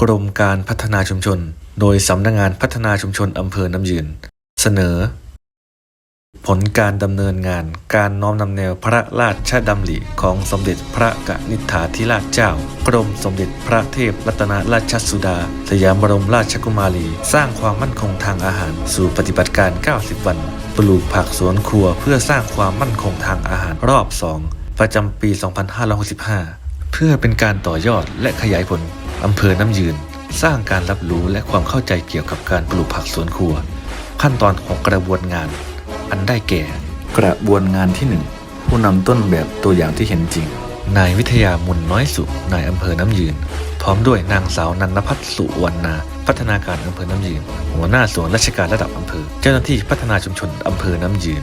กรมการพัฒนาชุมชน โดยสำนักงานพัฒนาชุมชนอำเภอน้ำยืน เสนอ ผลการดำเนินงานการน้อมนำแนวพระราชดำริของสมเด็จพระกนิษฐาธิราชเจ้ากรมสมเด็จพระเทพรัตนราชสุดา สยามบรมราชกุมารี สร้างความมั่นคงทางอาหาร สู่ปฏิบัติการ 90 วัน ปลูกผักสวนครัวเพื่อสร้างความมั่นคงทางอาหารรอบ 2 ประจำปี 2565 เพื่อเป็นการต่อยอดและขยายผล อำเภอน้ำยืน สร้างการรับรู้และความเข้าใจเกี่ยวกับการปลูกผักสวนครัว ขั้นตอนของกระบวนงาน อันได้แก่ กระบวนงานที่ 1 ผู้นำต้นแบบตัวอย่างที่เห็นจริง นายวิทยามุนน้อยสุนายอำเภอน้ำยืน พร้อมด้วยนางสาวนันนพัฒน์สุวรรณาพัฒนาการอำเภอน้ำยืน หัวหน้าส่วนราชการระดับอำเภอ เจ้าหน้าที่พัฒนาชุมชนอำเภอน้ำยืน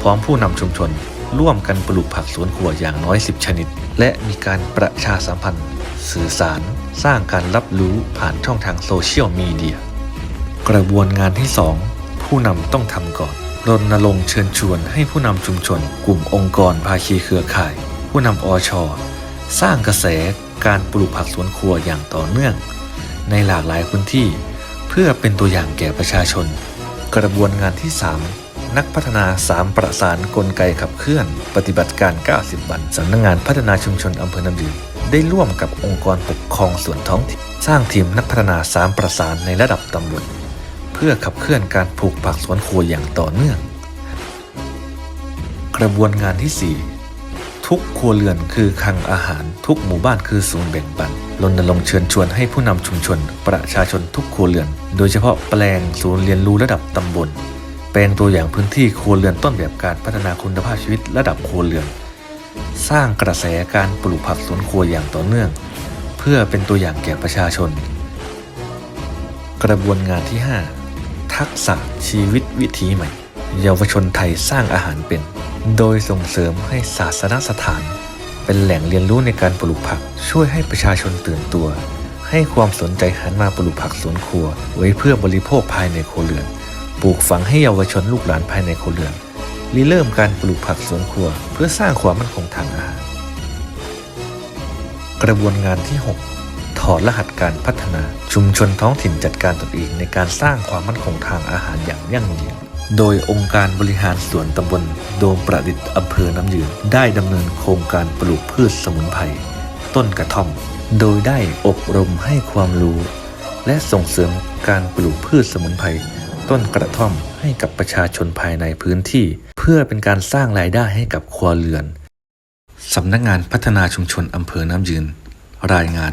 พร้อมผู้นำชุมชน ร่วมกันปลูกผักสวนครัวอย่างน้อย 10 ชนิด และมีการประชาสัมพันธ์ สื่อสาร สร้างการรับรู้ผ่านช่องทางโซเชียลมีเดีย กระบวนงานที่ 2 ผู้นำต้องทำก่อนรณรงค์เชิญชวนให้ผู้นำชุมชน กลุ่มองค์กรภาคีเครือข่าย ผู้นำอชสร้างกระแสการปลูกผักสวนครัวอย่างต่อเนื่อง ในหลากหลายพื้นที่ เพื่อเป็นตัวอย่างแก่ประชาชน กระบวนงานที่ 3 นักพัฒนา 3 ประสานกลไกขับเคลื่อน ปฏิบัติการ 90 วันสำนักงานพัฒนาชุมชนอำเภอนำยืนได้ร่วมกับองค์กรปกครองส่วนท้องถิ่นสร้างทีมนักพัฒนา 3 ประสานในระดับตำบลเพื่อขับเคลื่อนการปลูกผักสวนครัวอย่างต่อเนื่อง กระบวนงานที่ 4 ทุกครัวเรือนคือคลังอาหาร ทุกหมู่บ้านคือศูนย์แบ่งปันรณรงค์เชิญชวนให้ผู้นำชุมชน ประชาชนทุกครัวเรือน โดยเฉพาะแปลงศูนย์เรียนรู้ระดับตำบล แปลงตัวอย่างพื้นที่ครัวเรือนต้นแบบการพัฒนาคุณภาพชีวิตระดับครัวเรือน สร้างกระแสการปลูกผักสวนครัวอย่างต่อเนื่อง เพื่อเป็นตัวอย่างแก่ประชาชน กระบวนงานที่ 5 ทักษะชีวิตวิถีใหม่ เยาวชนไทยสร้างอาหารเป็น โดยส่งเสริมให้ศาสนสถาน เป็นแหล่งเรียนรู้ในการปลูกผัก ช่วยให้ประชาชนตื่นตัว ให้ความสนใจหันมาปลูกผักสวนครัว ไว้เพื่อบริโภคภายในครัวเรือน ปลูกฝังให้เยาวชนลูกหลานภายในครัวเรือนริเริ่มการปลูกผักสวนครัว เพื่อสร้างความมั่นคงทางอาหาร กระบวนงานที่ 6 ถอดรหัสการพัฒนาชุมชนท้องถิ่นจัดการตนเองในการสร้างความมั่นคงทางอาหารอย่างยั่งยืน โดยองค์การบริหารสวนตำบลโดมประดิษฐ์อำเภอน้ำยืนได้ดำเนินโครงการปลูกพืชสมุนไพรต้นกระท่อม โดยได้อบรมให้ความรู้ และส่งเสริมการปลูกพืชสมุนไพร ต้นกระท่อมให้กับประชาชนภายในพื้นที่ เพื่อเป็นการสร้างรายได้ให้กับครัวเรือนสำนักงานพัฒนาชุมชนอำเภอน้ำยืน รายงาน